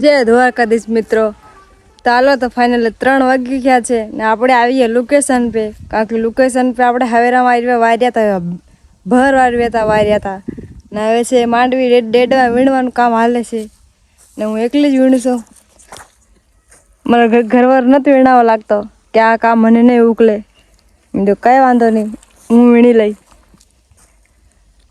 જય દ્વારકાધીશ મિત્રો. ચાલો તો ફાઇનલ ત્રણ વાગી ગયા છે ને આપણે આવીએ લોકેશન પે. કારણ કે લોકેશન પે આપણે હવેરામાં વાર્યા વાર્યા હતા ભર વાર્યા હતા વાર્યા હતા. ને હવે છે માંડવી ડે- ડેડવા વીણવાનું કામ હાલે છે. ને હું એકલી જ વીણું છું. મારા ઘર ઘરવાર નથી વીણાવો લાગતો કે આ કામ મને નહીં ઉકલે. મેં તો કાંઈ વાંધો નહીં, હું વીણી લઈ.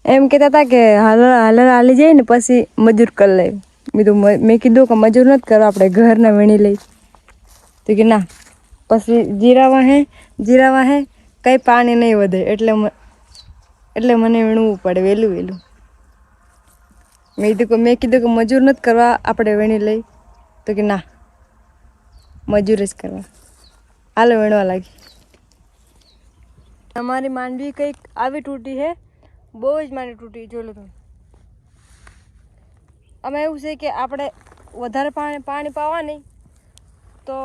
એમ કહેતા હતા કે હાલર હાલર હાલી જાય ને પછી મજૂર કરી લઈ કીધું, મેં કીધું કે મજૂર નથી કરવા આપણે ઘરના વીણી લઈ તો કે ના, પછી જીરા વાહે જીરા વાહે કંઈ પાણી નહીં વધે, એટલે એટલે મને વીણવું પડે વહેલું વહેલું મેં કીધું કે, મેં કીધું કે મજૂર નથી કરવા, આપણે વીણી લઈ તો કે ના, મજૂર જ કરવા. હાલો, વીણવા લાગી. અમારી માંડવી કંઈક આવી તૂટી છે બહુ જ માંડવી તૂટી લો તમે. આમાં એવું છે કે આપણે વધારે પાણી પાણી પાવાની તો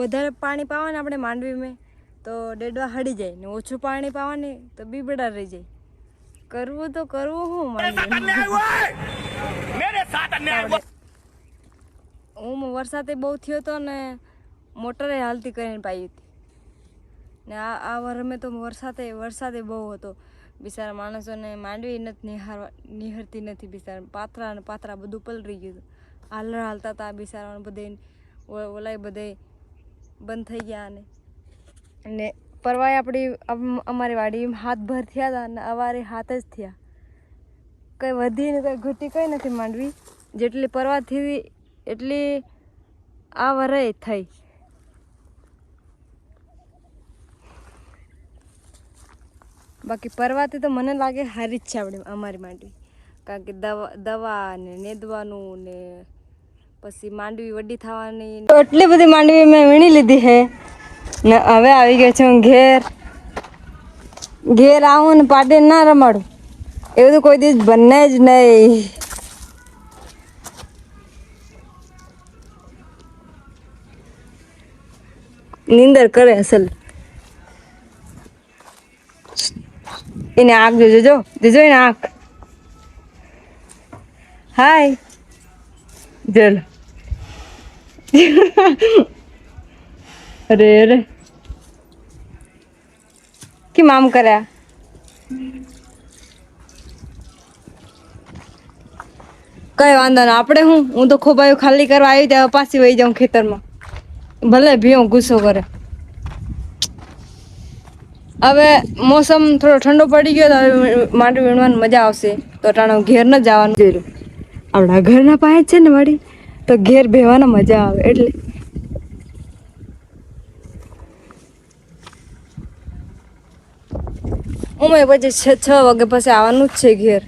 વધારે પાણી પાવાને આપણે માંડવીમાં તો ડેડવા હડી જાય ને ઓછું પાણી પાવાની તો બીબડા રહી જાય. કરવું તો કરવું હું માંડવી. હું વરસાદે બહુ થયો હતો ને મોટરે હાલતી કરીને પાઈ હતી. ને આ આ વરમે તો વરસાદે વરસાદે બહુ હતો. બિચારા માણસોને માંડવી નથી નિહારવા નિહરતી નથી બિચારા. પાત્રા અને પાત્રા બધું પલરી ગયું હતું. હાલર હાલતા હતા બિચારાને બધે ઓલાય બધે બંધ થઈ ગયા અને અને પરવાય આપણી અમારી વાડી હાથ ભર થયા હતા અને અવારે હાથ જ થયા. કંઈ વધી ને કંઈ ઘટી કંઈ નથી માંડવી. જેટલી પરવા થઈ એટલી આ વરે થઈ. બાકી પરવાથી તો મને લાગે સારી જ છે આપણે અમારી માંડવી. કારણ કે દવા દવા ને નેદવાનું ને પછી માંડવી વડી થવાની તો એટલી બધી માંડવી મેં વીણી લીધી છે ને હવે આવી ગયો છું હું ઘેર. ઘેર આવું ને પાટે ના રમાડું. એવું તો કોઈ દિવસ બને જ નહીં. નીંદર કરે અસલ. એને આંખ જોજો, જો. જોજો એને આંખ. હાય. ચલો અરે અરે. કેમ આમ કર્યા? કઈ વાંધો નહીં આપણે હું? હું તો ખોબાયું ખાલી કરવા આવી ત્યાં પાછી વહી જાઉં ખેતરમાં. ભલે ભીઓ ગુસ્સો કરે. હવે મોસમ થોડો ઠંડો પડી ગયો તો હવે માંડવી વીણવાની મજા આવશે. તો ટાણો ઘેર ન જવાનું જોયું. આપણા ઘરના પાસે છે ને વાડી તો ઘેર બેવાના મજા આવે એટલે. ઉમે પછી છ છ વાગે પછી આવવાનું જ છે ઘેર.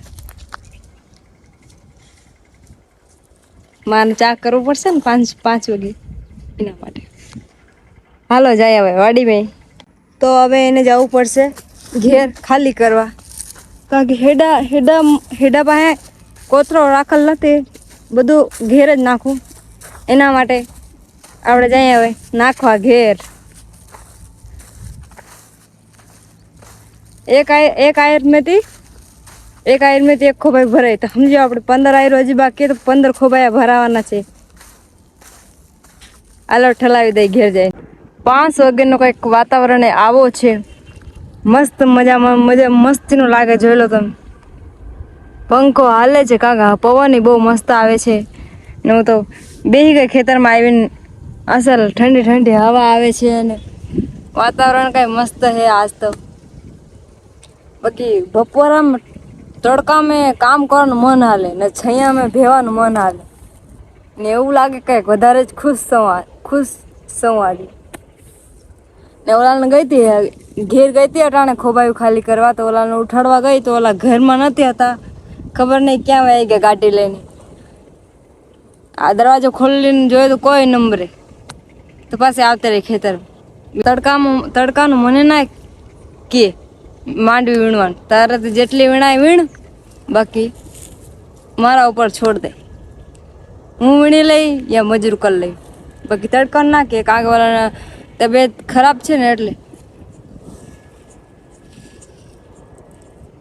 મારે ચા કરવું પડશે ને પાંચ પાંચ વાગે. એના માટે. હાલો, જાય હવે વાડી મેં તો હવે એને જવું પડશે ઘેર ખાલી કરવા. કારણ કે હેડા હેડા હેડા પાસે કોતરો રાખેલ નથી. બધું ઘેર જ નાખું. એના માટે આપણે જઈએ હવે નાખવા ઘેર. એક આય એક આયરમાંથી એક આયરમાંથી એક ખોબાઈ ભરાય. તો સમજો આપણે પંદર આયરો હજી બાકી તો પંદર ખોબાયા ભરાવાના છે. આલો ઠલાવી દઈ ઘેર જાય. પાંચ વાગ્યાનો કંઈક વાતાવરણ આવો છે. મસ્ત મજામાં મજા મસ્તીનું લાગે જોઈ લો તમે. પંખો હાલે છે કાકા પવન બહુ મસ્ત આવે છે. ને હું તો બેહી ગઈ ખેતરમાં આવીને અસલ ઠંડી ઠંડી હવા આવે છે અને વાતાવરણ કાંઈ મસ્ત છે આજ તો. બાકી બપોરામાં તડકામાં કામ કરવાનું મન હાલે ને છૈયામાં ભેવાનું મન હાલે. ને એવું લાગે કંઈક વધારે જ ખુશ સંવા, ખુશ સંવાડી ને ઓલાને ગઈ હતી, ઘેર ગઈ હતી અટાણે, ખોબાયું ખાલી કરવા, તો ઓલાને ઉઠાડવા ગઈ, તો ઓલા ઘરમાં નથી હતા. ખબર નહીં ક્યાં આવી ગયા ગાડી લઈને. આ દરવાજો ખોલીને જોયો તો કોઈ નંબરે. તો પાસે આવતા રહી ખેતર. તડકામાં, તડકાનું મને ના કે માંડવી વીણવાનું. તારે તો જેટલી વીણાય વીણ, બાકી મારા ઉપર છોડ દે. હું વીણી લઈ, યા મજૂર કરી લઈ. બાકી તડકા ના કે કાગવાળાના તબિયત ખરાબ છે ને એટલે.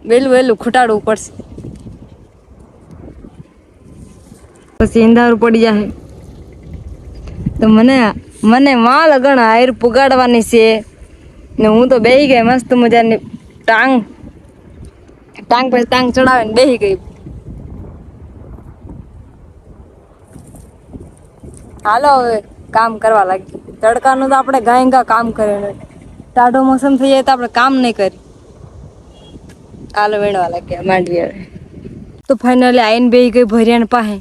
વહેલું વહેલું ખૂટાડવું પડશે. પછી ઈંધારું પડી જાય. તો મને મને માં લગણ આયર પુગાડવાની છે. ને હું તો બેહી ગઈ મસ્ત મજાની ટાંગ. ટાંગ પછી ટાંગ ચડાવીને બેહી ગઈ. હાલો હવે કામ કરવા લાગી. તડકાનું તો આપણે ગાયંગા કામ કરે ટાઢો મોસમ થઈ જાય તો આપણે કામ નહીં કરી. આલો વેણવા લાગ્યા, માંડવી હવે. તો ફાઇનલી આઈને બેહી ગઈ ભર્યાને પાસે.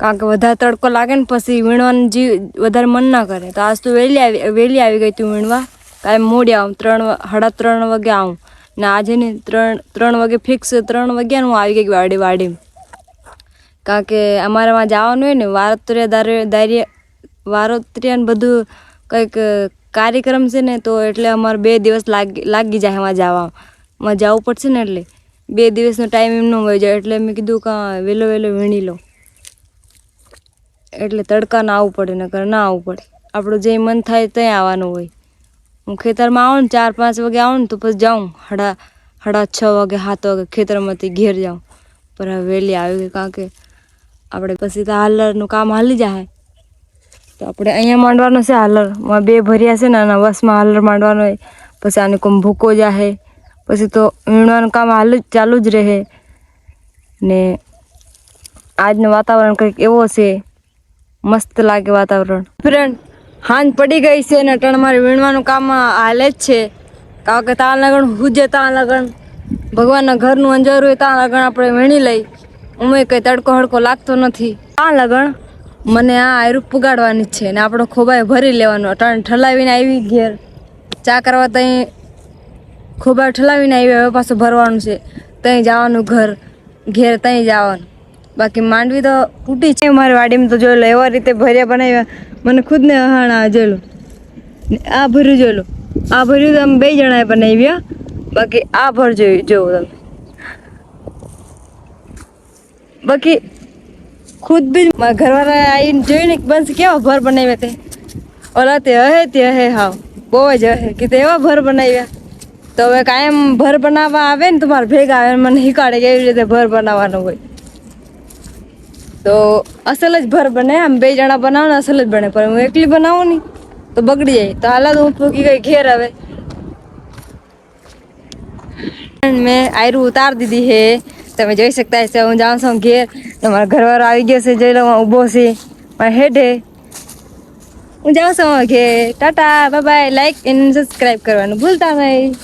કારણ કે વધારે તડકો લાગે ને પછી વીણવાનું જીવ વધારે મન ના કરે. તો આજ તો વહેલી આવી વહેલી આવી ગઈ તું વીણવા. કાંઈ મોડી આવું, ત્રણ સાડા ત્રણ વાગે આવું. ને આજે ને ત્રણ ત્રણ વાગે ફિક્સ ત્રણ વાગ્યા હું આવી ગઈ વાડી વાડી કારણ કે અમારામાં જવાનું હોય ને, વારોત્રિયા દારે દારી વારોત્રિયા બધું કંઈક કાર્યક્રમ છે ને, તો એટલે અમારે બે દિવસ લાગી લાગી જાય એમાં જવામાં. જવું પડશે ને એટલે. બે દિવસનો ટાઈમ એમનો હોય જાય, એટલે મેં કીધું કે વહેલો વહેલો વીણી લો એટલે તડકા ના આવવું પડે, નકર ના આવવું પડે. આપણું જે મન થાય ત્યાં આવવાનું હોય. હું ખેતરમાં આવું ને, ચાર પાંચ વાગે આવું ને, તો પછી જાઉં. હડા સાડા છ વાગે, સાત વાગે ખેતરમાંથી ઘેર જાઉં. પણ હવે વહેલી આવી ગઈ, કારણ કે આપણે પછી તો હાલરનું કામ હાલી જાય. તો આપણે અહીંયા માંડવાનું છે હાલર. બે ભર્યા છે ને આના બસમાં હાલર માંડવાનો હોય. પછી આને કોમ ભૂકો જાહે. પછી તો વીણવાનું કામ હાલ જ ચાલુ જ રહે. ને આજનું વાતાવરણ કંઈક એવો છે. મસ્ત લાગે વાતાવરણ. ફ્રેન્ડ, હાંજ પડી ગઈ છે ને ત્રણ મારે વીણવાનું કામ હાલે જ છે. કારણ કે ત્યાં લગણ હુજે ત્યાં લગણ ભગવાનના ઘરનું અંજારું હોય ત્યાં લગણ આપણે વીણી લઈ. ઉમે કંઈ તડકો હડકો લાગતો નથી. ત્યાં લગણ મને આ આયરૂપ પુગાડવાની છે ને આપણો ખોબાય ભરી લેવાનો. ટણ ઠલાવીને આવી ઘેર. ચા કરવા ત્યાં ખોબા ઠલાવીને આવી, હવે પાછું ભરવાનું છે. ત્યાં જવાનું ઘર, ઘેર ત્યાં જવાનું. બાકી માંડવી તો તૂટી છે મારી વાડીમાં તો જોયેલો એવા રીતે ભર્યા બનાવ્યા. મને ખુદને હણ આ જોયેલું આ ભર્યું જોયેલું આ ભર્યું તો અમે બે જણાએ બનાવ્યા. બાકી આ ભર જોયું જોવું તમે. બાકી ખુદ બી મારા ઘરવાળા આવીને જોઈને બસ કેવા ભર બનાવ્યા તે. ઓલા તે હે તે હે હાવ. બહુ જ હે કે તે એવા ભર બનાવ્યા. તો હવે કાયમ ભર બનાવવા આવે ને તમારે ભેગા આવે મને શીખવાડે કે એવી રીતે ભર બનાવવાનું હોય. તો અસલ જ ભર બને, આમ બે જણા બનાવો ને અસલ જ બને. પણ હું એકલી બનાવું ને તો બગડી જાય. તો હાલ હું ફૂકી ગઈ ઘેર હવે. મેં આયરું ઉતાર દીધી હે. તમે જોઈ શકતા હશે, હું જાઉં છું ઘેર. તમારા ઘરવાળો આવી ગયો છે, જઈ લો, હું ઊભો છે. મારા હેઠે હું જાઉં છું ઘેર tata bye bye like and subscribe કરવાનું ભૂલતા નહીં.